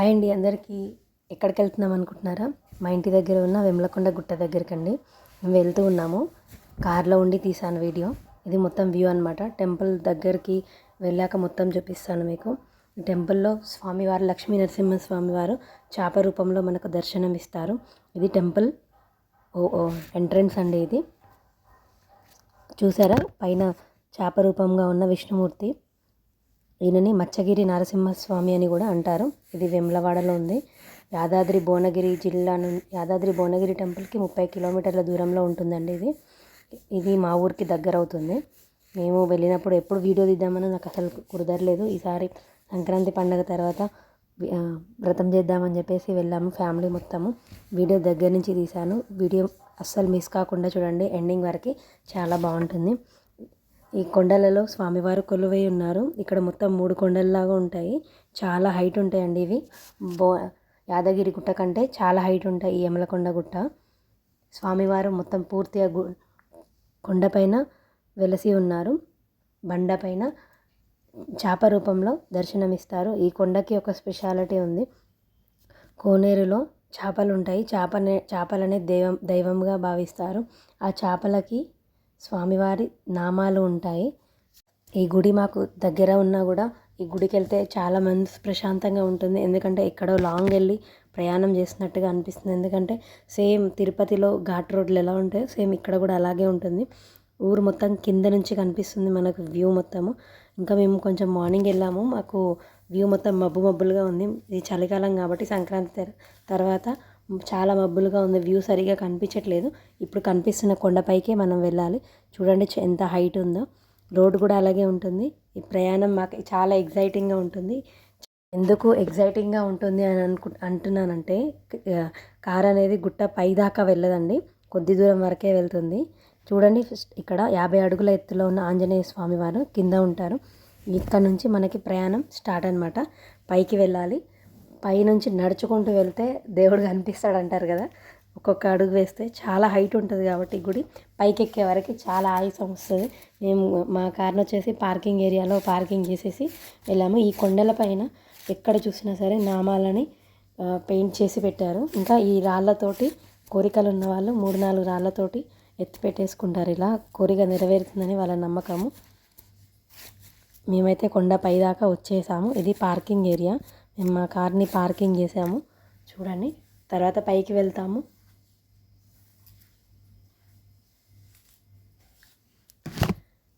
Hi అండి అందరికీ ఎక్కడికి వెళ్తున్నాం అనుకుంటున్నారా? మా ఇంటి దగ్గర ఉన్న వెమ్లకొండ గుట్ట దగ్గరికి అండి మేము వెళ్తూ ఉన్నాము. కార్లో ఉండి తీసాను వీడియో. ఇది మొత్తం వ్యూ అనమాట టెంపుల్ దగ్గరికి వెళ్ళాక మొత్తం చూపిస్తాను మీకు. టెంపుల్లో స్వామివారు లక్ష్మీ నరసింహ స్వామివారు చేప రూపంలో మనకు దర్శనం ఇస్తారు. ఇది టెంపుల్. ఓ ఓ ఎంట్రన్స్ అండి ఇది. చూసారా? పైన చేప రూపంగా ఉన్న విష్ణుమూర్తి. ఈయనని మచ్చగిరి నరసింహస్వామి అని కూడా అంటారు. ఇది వెమ్లవాడలో ఉంది. యాదాద్రి భువనగిరి జిల్లా నుండి యాదాద్రి భువనగిరి టెంపుల్కి ముప్పై కిలోమీటర్ల దూరంలో ఉంటుందండి ఇది. ఇది మా ఊరికి దగ్గర అవుతుంది. మేము వెళ్ళినప్పుడు ఎప్పుడు వీడియో తీద్దామని నాకు అసలు కుదరలేదు. ఈసారి సంక్రాంతి పండగ తర్వాత వ్రతం చేద్దామని చెప్పేసి వెళ్ళాము ఫ్యామిలీ మొత్తము. వీడియో దగ్గర నుంచి తీశాను. వీడియో అస్సలు మిస్ కాకుండా చూడండి. ఎండింగ్ వరకు చాలా బాగుంటుంది. ఈ కొండలలో స్వామివారు కొలువై ఉన్నారు. ఇక్కడ మొత్తం మూడు కొండల్లాగా ఉంటాయి. చాలా హైట్ ఉంటాయండి ఇవి. బో యాదగిరి గుట్ట కంటే చాలా హైట్ ఉంటాయి ఈ యమలకొండ గుట్ట. స్వామివారు మొత్తం పూర్తిగా గు కొండపైన వెలసి ఉన్నారు. బండపైన చేప రూపంలో దర్శనమిస్తారు. ఈ కొండకి ఒక స్పెషాలిటీ ఉంది. కోనేరులో చేపలు ఉంటాయి చేపనే చేపలనే దైవం దైవంగా భావిస్తారు. ఆ చేపలకి స్వామివారి నామాలు ఉంటాయి. ఈ గుడి మాకు దగ్గర ఉన్నా కూడా ఈ గుడికి వెళ్తే చాలా మనసు ప్రశాంతంగా ఉంటుంది. ఎందుకంటే ఎక్కడో లాంగ్ వెళ్ళి ప్రయాణం చేసినట్టుగా అనిపిస్తుంది. ఎందుకంటే సేమ్ తిరుపతిలో ఘాట్ రోడ్లు ఎలా ఉంటాయో సేమ్ ఇక్కడ కూడా అలాగే ఉంటుంది. ఊరు మొత్తం కింద నుంచి కనిపిస్తుంది మనకు వ్యూ మొత్తము. ఇంకా మేము కొంచెం మార్నింగ్ వెళ్ళాము. మాకు వ్యూ మొత్తం మబ్బు మబ్బులుగా ఉంది. ఇది చలికాలం కాబట్టి సంక్రాంతి తర్వాత చాలా మబ్బులుగా ఉంది వ్యూ సరిగా కనిపించట్లేదు. ఇప్పుడు కనిపిస్తున్న కొండపైకే మనం వెళ్ళాలి. చూడండి ఎంత హైట్ ఉందో. రోడ్ కూడా అలాగే ఉంటుంది. ఈ ప్రయాణం మాకు చాలా ఎగ్జైటింగ్గా ఉంటుంది. ఎందుకు ఎగ్జైటింగ్గా ఉంటుంది అని అనుకు అంటున్నానంటే కార్ అనేది గుట్ట పై దాకా వెళ్ళదండి. కొద్ది దూరం వరకే వెళ్తుంది. చూడండి ఫస్ట్ ఇక్కడ యాభై అడుగుల ఎత్తులో ఉన్న ఆంజనేయ స్వామి వారు కింద ఉంటారు. ఇక్కడ నుంచి మనకి ప్రయాణం స్టార్ట్ అనమాట పైకి వెళ్ళాలి. పైనుంచి నడుచుకుంటూ వెళ్తే దేవుడు కనిపిస్తాడు అంటారు కదా. ఒక్కొక్క అడుగు వేస్తే చాలా హైట్ ఉంటుంది కాబట్టి గుడి. పైకి ఎక్కే వరకు చాలా ఆయుసం వస్తుంది. మేము మా కార్ని వచ్చేసి పార్కింగ్ ఏరియాలో పార్కింగ్ చేసేసి వెళ్ళాము. ఈ కొండల పైన ఎక్కడ చూసినా సరే నామాలని పెయింట్ చేసి పెట్టారు. ఇంకా ఈ రాళ్ళతోటి కోరికలు ఉన్న వాళ్ళు మూడు నాలుగు రాళ్ళతోటి ఎత్తి పెట్టేసుకుంటారు. ఇలా కోరిక నెరవేరుతుందని వాళ్ళ నమ్మకము. మేమైతే కొండ పై దాకా వచ్చేసాము. ఇది పార్కింగ్ ఏరియా. మేము మా కార్ని పార్కింగ్ చేసాము. చూడండి. తర్వాత పైకి వెళ్తాము.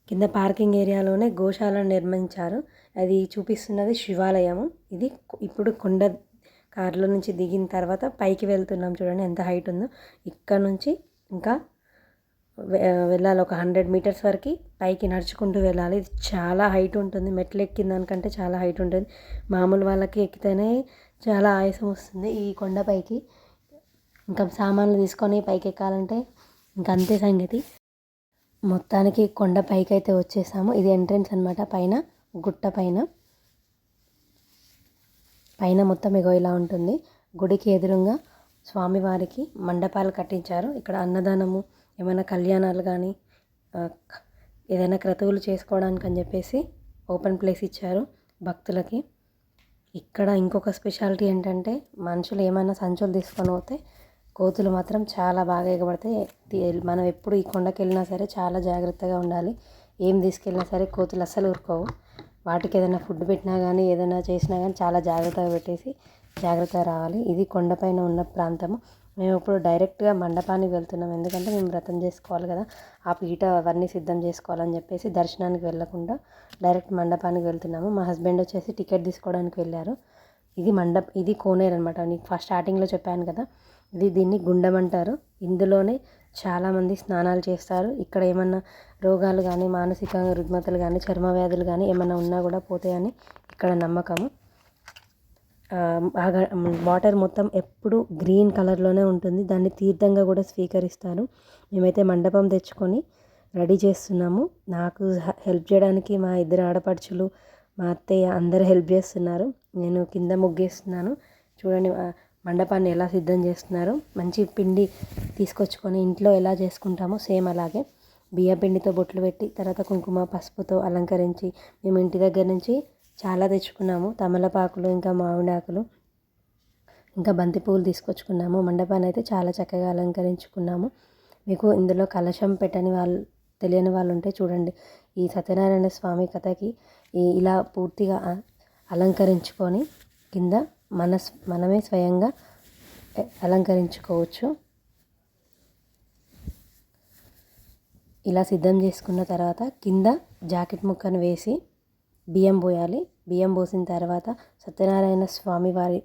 కింద పార్కింగ్ ఏరియాలోనే గోశాలను నిర్మించారు. అది చూపిస్తున్నది శివాలయము. ఇది ఇప్పుడు కొండ కార్లో నుంచి దిగిన తర్వాత పైకి వెళ్తున్నాం. చూడండి ఎంత హైట్ ఉందో. ఇక్కడ నుంచి ఇంకా వెళ్ళాలి. ఒక హండ్రెడ్ మీటర్స్ వరకు పైకి నడుచుకుంటూ వెళ్ళాలి. ఇది చాలా హైట్ ఉంటుంది. మెట్లు ఎక్కిన దానికంటే చాలా హైట్ ఉంటుంది. మామూలు వాళ్ళకి ఎక్కితేనే చాలా ఆయాసం వస్తుంది ఈ కొండపైకి ఇంకా సామాన్లు తీసుకొని పైకి ఎక్కాలంటే ఇంకా అంతే సంగతి. మొత్తానికి కొండ పైకి అయితే వచ్చేసాము. ఇది ఎంట్రన్స్ అనమాట పైన గుట్ట పైన. పైన మొత్తం ఎగో ఇలా ఉంటుంది. గుడికి ఎదురుగా స్వామివారికి మండపాలు కట్టించారు. ఇక్కడ అన్నదానము ఏమైనా కళ్యాణాలు కానీ ఏదైనా క్రతువులు చేసుకోవడానికి అని చెప్పేసి ఓపెన్ ప్లేస్ ఇచ్చారు భక్తులకి. ఇక్కడ ఇంకొక స్పెషాలిటీ ఏంటంటే మనుషులు ఏమైనా సంచులు తీసుకొని పోతే కోతులు మాత్రం చాలా బాగా ఎగబడతాయి. మనం ఎప్పుడు ఈ కొండకి వెళ్ళినా సరే చాలా జాగ్రత్తగా ఉండాలి. ఏం తీసుకెళ్ళినా సరే కోతులు అస్సలు ఊరుకోవు వాటికి ఏదైనా ఫుడ్ పెట్టినా కానీ ఏదైనా చేసినా కానీ చాలా జాగ్రత్తగా పెట్టేసి జాగ్రత్తగా రావాలి. ఇది కొండపైన ఉన్న ప్రాంతము. మేము ఇప్పుడు డైరెక్ట్గా మండపానికి వెళ్తున్నాం. ఎందుకంటే మేము వ్రతం చేసుకోవాలి కదా. ఆ పీట అవన్నీ సిద్ధం చేసుకోవాలని చెప్పేసి దర్శనానికి వెళ్ళకుండా డైరెక్ట్ మండపానికి వెళ్తున్నాము. మా హస్బెండ్ వచ్చేసి టికెట్ తీసుకోవడానికి వెళ్ళారు. ఇది మండప్ ఇది కోనేరు అనమాట నీకు ఫస్ట్ స్టార్టింగ్లో చెప్పాను కదా. ఇది దీన్ని గుండం అంటారు. ఇందులోనే చాలామంది స్నానాలు చేస్తారు. ఇక్కడ ఏమన్నా రోగాలు కానీ మానసిక రుగ్మతలు కానీ చర్మ వ్యాధులు కానీ ఏమన్నా ఉన్నా కూడా పోతాయని ఇక్కడ నమ్మకము. బాగా వాటర్ మొత్తం ఎప్పుడు గ్రీన్ కలర్లోనే ఉంటుంది. దాన్ని తీర్థంగా కూడా స్వీకరిస్తారు. మేమైతే మండపం తెచ్చుకొని రెడీ చేస్తున్నాము. నాకు హెల్ప్ చేయడానికి మా ఇద్దరు ఆడపడుచులు మా అత్తయ్య అందరు హెల్ప్ చేస్తున్నారు. నేను కింద ముగ్గేస్తున్నాను. చూడండి మండపాన్ని ఎలా సిద్ధం చేస్తున్నారు. మంచి పిండి తీసుకొచ్చుకొని ఇంట్లో ఎలా చేసుకుంటామో సేమ్ అలాగే. బియ్య పిండితో బొట్లు పెట్టి తర్వాత కుంకుమ పసుపుతో అలంకరించి మేము ఇంటి దగ్గర నుంచి చాలా తెచ్చుకున్నాము. తమలపాకులు ఇంకా మామిడాకులు ఇంకా బంతి పువ్వులు తీసుకొచ్చుకున్నాము. మండపాన్ని అయితే చాలా చక్కగా అలంకరించుకున్నాము. మీకు ఇందులో కలశం పెట్టని వాళ్ళు తెలియని వాళ్ళు ఉంటే చూడండి. ఈ సత్యనారాయణ స్వామి కథకి ఈ ఇలా పూర్తిగా అలంకరించుకొని కింద మన మనమే స్వయంగా అలంకరించుకోవచ్చు. ఇలా సిద్ధం చేసుకున్న తర్వాత కింద జాకెట్ ముక్కను వేసి బియ్యం పోయాలి బియ్యం పోసిన తర్వాత సత్యనారాయణ స్వామి వారి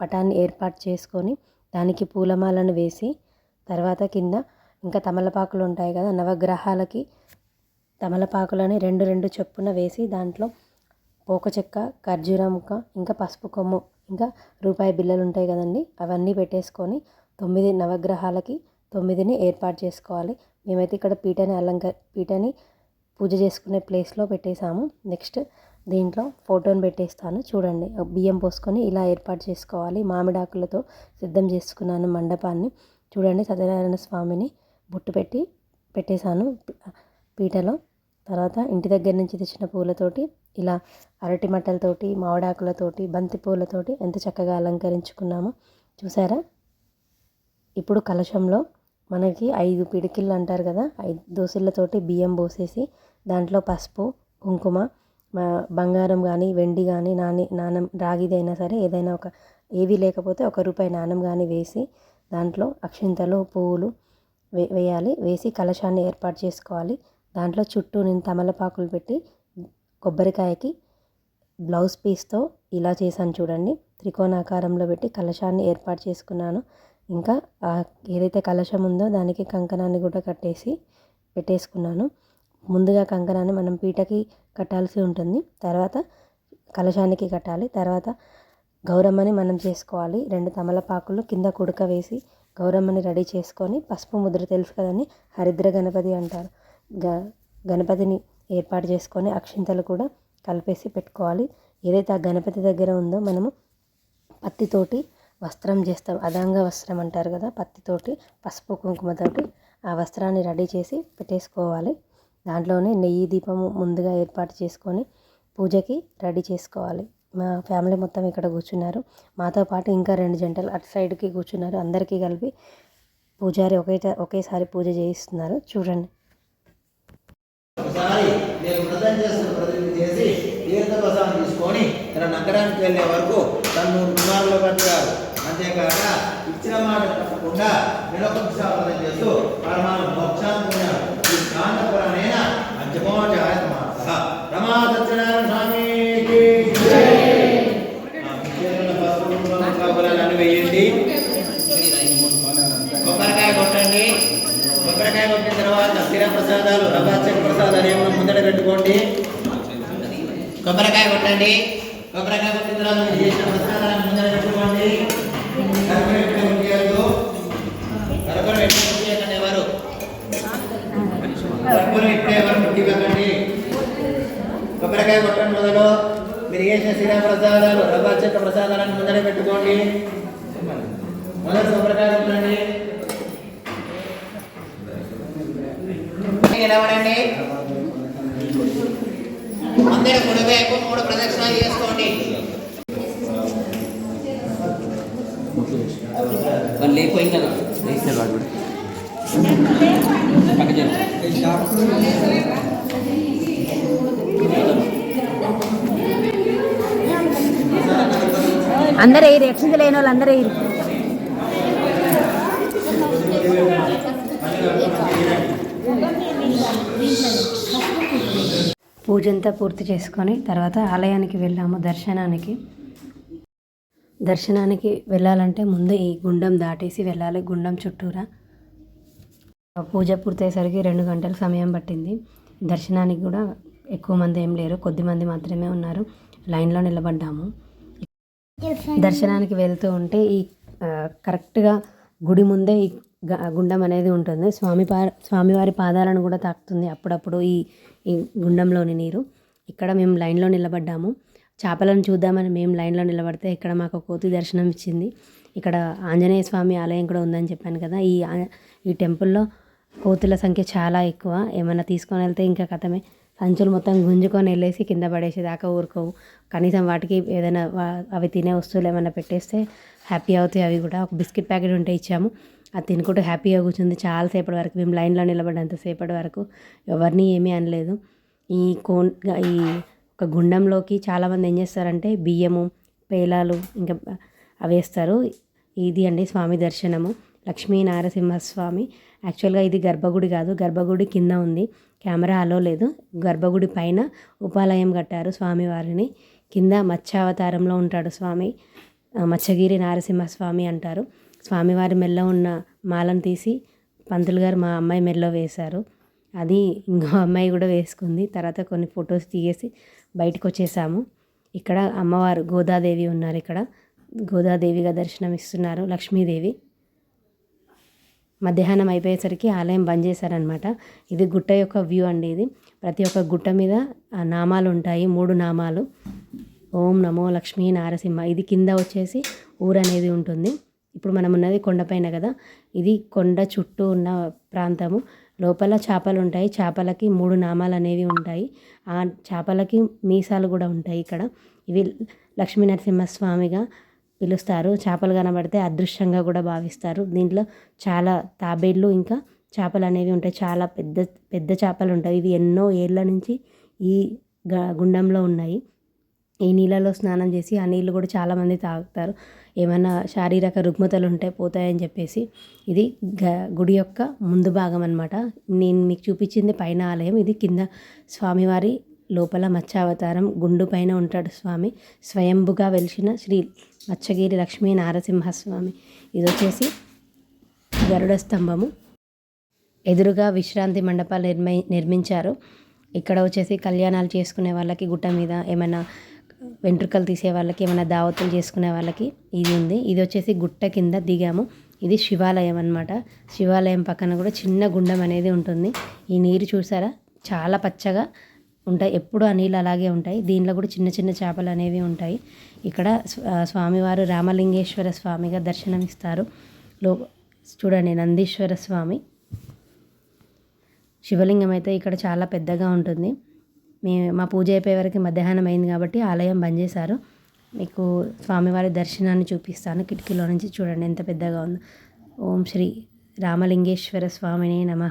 పటాన్ని ఏర్పాటు చేసుకొని దానికి పూలమాలను వేసి తర్వాత కింద ఇంకా తమలపాకులు ఉంటాయి కదా నవగ్రహాలకి తమలపాకులని రెండు రెండు చొప్పున వేసి దాంట్లో పోక చెక్క ఖర్జూరం ముక్క ఇంకా పసుపు కొమ్ము ఇంకా రూపాయి బిళ్ళలు ఉంటాయి కదండి అవన్నీ పెట్టేసుకొని తొమ్మిది నవగ్రహాలకి తొమ్మిదిని ఏర్పాటు చేసుకోవాలి. మేమైతే ఇక్కడ పీటని అలంక పీటని పూజ చేసుకునే ప్లేస్లో పెట్టేశాము. నెక్స్ట్ దీంట్లో ఫోటోని పెట్టేస్తాను. చూడండి బియ్యం పోసుకొని ఇలా ఏర్పాటు చేసుకోవాలి. మామిడాకులతో సిద్ధం చేసుకున్నాను మండపాన్ని. చూడండి సత్యనారాయణ స్వామిని బొట్టు పెట్టి పెట్టేశాను పీటలో. తర్వాత ఇంటి దగ్గర నుంచి తెచ్చిన పూలతోటి ఇలా అరటి మట్టలతోటి మామిడాకులతోటి బంతి పూలతోటి ఎంత చక్కగా అలంకరించుకున్నామో చూసారా? ఇప్పుడు కలశంలో మనకి ఐదు పిడికిళ్ళు అంటారు కదా ఐదు దోశలతోటి బియ్యం పోసేసి దాంట్లో పసుపు కుంకుమ బంగారం కానీ వెండి కానీ నాని నాణం రాగిదైనా సరే ఏదైనా ఒక ఏవి లేకపోతే ఒక రూపాయి నాణం కానీ వేసి దాంట్లో అక్షింతలు పువ్వులు వే వేయాలి. వేసి కలశాన్ని ఏర్పాటు చేసుకోవాలి. దాంట్లో చుట్టూ నేను తమలపాకులు పెట్టి కొబ్బరికాయకి బ్లౌజ్ పీస్తో ఇలా చేశాను చూడండి. త్రికోణాకారంలో పెట్టి కలశాన్ని ఏర్పాటు చేసుకున్నాను. ఇంకా ఏదైతే కలశం ఉందో దానికి కంకణాన్ని కూడా కట్టేసి పెట్టేసుకున్నాను. ముందుగా కంకణాన్ని మనం పీటకి కట్టాల్సి ఉంటుంది. తర్వాత కలశానికి కట్టాలి. తర్వాత గౌరమ్మని మనం చేసుకోవాలి. రెండు తమలపాకులు కింద కుడక వేసి గౌరమ్మని రెడీ చేసుకొని పసుపు ముద్ర తెలుసు కదండి హరిద్ర గణపతి అంటారు. గ గణపతిని ఏర్పాటు చేసుకొని అక్షింతలు కూడా కలిపేసి పెట్టుకోవాలి. ఏదైతే ఆ గణపతి దగ్గర ఉందో మనము పత్తితోటి వస్త్రం చేస్తాం. అదాంగ వస్త్రం అంటారు కదా పత్తితోటి పసుపు కుంకుమతోటి ఆ వస్త్రాన్ని రెడీ చేసి పెట్టేసుకోవాలి. దాంట్లోనే నెయ్యి దీపము ముందుగా ఏర్పాటు చేసుకొని పూజకి రెడీ చేసుకోవాలి. మా ఫ్యామిలీ మొత్తం ఇక్కడ కూర్చున్నారు. మాతో పాటు ఇంకా రెండు జంటలు అటు సైడ్కి కూర్చున్నారు. అందరికీ కలిపి పూజారి ఒకే ఒకేసారి పూజ చేయిస్తున్నారు. చూడండి. ఒకసారి నేను వ్రతం చేస్తున్న ప్రతినిధి చేసి తీర్థప్రసాదం తీసుకొని తన నగరానికి వెళ్ళే వరకు తను కుమారులు పట్టారు అంతేకాక ఇచ్చిన మాట తప్పకుండా నిలకొంసాపదం చేస్తూ పరమాను మోక్షాన్ని పొందారు ప్రసాదాలు రవాచక ప్రసాదాలు ఏమైనా ముందర పెట్టుకోండి. కొబ్బరికాయ కొట్టండి. కొబ్బరికాయ కర్పూరం ఇప్పుడే ఎవరు ముట్టివ్వకండి కొబ్బరికాయ కొట్టండి మొదలు. మీరు చేసిన స్థిర ప్రసాదాలు రవాచక ప్రసాదాలను ముందర పెట్టుకోండి. మొదటి కొబ్బరికాయ కొట్టండి. నిలబడండి అందరూ కుడివైపు మూడు ప్రదక్షిణాలు చేసుకోండి. వాళ్ళు లేకపోయి కదా. అందరూ ఎయిర్ ఎక్సింది లేని వాళ్ళు అందరూ ఎయిర్ పూజంతా పూర్తి చేసుకొని తర్వాత ఆలయానికి వెళ్ళాము దర్శనానికి. దర్శనానికి వెళ్ళాలంటే ముందు ఈ గుండం దాటేసి వెళ్ళాలి గుండం చుట్టూరా. పూజ పూర్తయ్యేసరికి రెండు గంటల సమయం పట్టింది. దర్శనానికి కూడా ఎక్కువ మంది ఏం లేరు. కొద్ది మంది మాత్రమే ఉన్నారు. లైన్లో నిలబడ్డాము. దర్శనానికి వెళ్తూ ఉంటే ఈ కరెక్ట్గా గుడి ముందే ఈ గ- గుండం అనేది ఉంటుంది. స్వామి పా స్వామివారి పాదాలను కూడా తాకుతుంది అప్పుడప్పుడు ఈ ఈ గుండంలోని నీరు. ఇక్కడ మేము లైన్లో నిలబడ్డాము. చేపలను చూద్దామని మేము లైన్లో నిలబడితే ఇక్కడ మాకు కోతి దర్శనం ఇచ్చింది. ఇక్కడ ఆంజనేయ స్వామి ఆలయం కూడా ఉందని చెప్పాను కదా. ఈ ఈ టెంపుల్లో కోతుల సంఖ్య చాలా ఎక్కువ. ఏమైనా తీసుకొని వెళ్తే ఇంకా కథమే. సంచులు మొత్తం గుంజుకొని వెళ్ళేసి కింద పడేసేదాకా ఊరుకోవు. కనీసం వాటికి ఏదైనా అవి తినే వస్తువులు ఏమైనా పెట్టేస్తే హ్యాపీ అవుతాయి అవి కూడా. ఒక బిస్కెట్ ప్యాకెట్ ఉంటే ఇచ్చాము. అది తినుకుంటూ హ్యాపీగా కూర్చుంది. చాలాసేపటి వరకు మేము లైన్లో నిలబడ్డంత సేపటి వరకు ఎవరిని ఏమీ అనలేదు. ఈ కోన్ ఈ ఒక గుండంలోకి చాలామంది ఏం చేస్తారంటే బియ్యము పేలాలు ఇంకా అవి వేస్తారు. ఇది అండి స్వామి దర్శనము. లక్ష్మీ నారసింహస్వామి యాక్చువల్గా ఇది గర్భగుడి కాదు గర్భగుడి కింద ఉంది. కెమెరా అలో లేదు. గర్భగుడి పైన ఉపాలయం కట్టారు స్వామివారిని కింద మత్స్యావతారంలో ఉంటాడు స్వామి. మత్స్యగిరి నారసింహస్వామి అంటారు. స్వామివారి మెల్ల ఉన్న మాలను తీసి పంతులు గారు మా అమ్మాయి మెల్లో వేశారు. అది ఇంకో అమ్మాయి కూడా వేసుకుంది. తర్వాత కొన్ని ఫొటోస్ తీసేసి బయటకు వచ్చేసాము ఇక్కడ అమ్మవారు గోదాదేవి ఉన్నారు ఇక్కడ. గోదాదేవిగా దర్శనం ఇస్తున్నారు లక్ష్మీదేవి. మధ్యాహ్నం అయిపోయేసరికి ఆలయం బంద్ చేశారనమాట ఇది గుట్ట యొక్క వ్యూ అండి ఇది. ప్రతి ఒక్క గుట్ట మీద నామాలు ఉంటాయి. మూడు నామాలు. ఓం నమో లక్ష్మీ నారసింహ. ఇది కింద వచ్చేసి ఊరు అనేది ఉంటుంది. ఇప్పుడు మనం ఉన్నది కొండపైన కదా. ఇది కొండ చుట్టూ ఉన్న ప్రాంతము. లోపల చేపలు ఉంటాయి. చేపలకి మూడు నామాలు అనేవి ఉంటాయి. ఆ చేపలకి మీసాలు కూడా ఉంటాయి ఇక్కడ. ఇవి లక్ష్మీ నరసింహస్వామిగా పిలుస్తారు. చేపలు కనబడితే అదృశ్యంగా కూడా భావిస్తారు. దీంట్లో చాలా తాబేళ్ళు ఇంకా చేపలు అనేవి ఉంటాయి. చాలా పెద్ద పెద్ద చేపలు ఉంటాయి. ఇవి ఎన్నో ఏళ్ళ నుంచి ఈ గ- గుండంలో ఉన్నాయి. ఈ నీళ్ళలో స్నానం చేసి ఆ నీళ్ళు కూడా చాలామంది తాగుతారు. ఏమైనా శారీరక రుగ్మతలు ఉంటే పోతాయని చెప్పేసి ఇది గ గుడి యొక్క ముందు భాగం అనమాట నేను మీకు చూపించింది పైన ఆలయం. ఇది కింద స్వామివారి లోపల మత్స్యావతారం. గుండు పైన ఉంటాడు స్వామి. స్వయంభుగా వెలిసిన శ్రీ అచ్చగిరి లక్ష్మీ నారసింహస్వామి. ఇది వచ్చేసి గరుడ స్తంభము. ఎదురుగా విశ్రాంతి మండపాలు నిర్మి నిర్మించారు. ఇక్కడ వచ్చేసి కళ్యాణాలు చేసుకునే వాళ్ళకి గుట్ట మీద ఏమైనా వెంట్రుకలు తీసే వాళ్ళకి ఏమైనా దావతులు చేసుకునే వాళ్ళకి ఇది ఉంది. ఇది వచ్చేసి గుట్ట కింద దిగాము. ఇది శివాలయం అన్నమాట. శివాలయం పక్కన కూడా చిన్న గుండం అనేది ఉంటుంది. ఈ నీరు చూసారా? చాలా పచ్చగా ఉంటాయి. ఎప్పుడు ఆ నీళ్ళు అలాగే ఉంటాయి. దీనిలో కూడా చిన్న చిన్న చేపలు అనేవి ఉంటాయి. ఇక్కడ స్వామివారు రామలింగేశ్వర స్వామిగా దర్శనమిస్తారు. లో చూడండి నందీశ్వర స్వామి. శివలింగం అయితే ఇక్కడ చాలా పెద్దగా ఉంటుంది. మీ మా పూజ అయిపోయే వరకు మధ్యాహ్నం అయింది కాబట్టి ఆలయం బంద్ చేశారు. మీకు స్వామివారి దర్శనాన్ని చూపిస్తాను. కిటికీలో నుంచి చూడండి ఎంత పెద్దగా ఉందో. ఓం శ్రీ రామలింగేశ్వర స్వామిని నమ.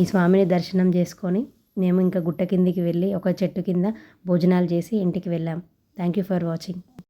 ఈ స్వామిని దర్శనం చేసుకొని మేము ఇంకా గుట్ట కిందికి వెళ్ళి ఒక చెట్టు కింద భోజనాలు చేసి ఇంటికి వెళ్ళాం. Thank you for watching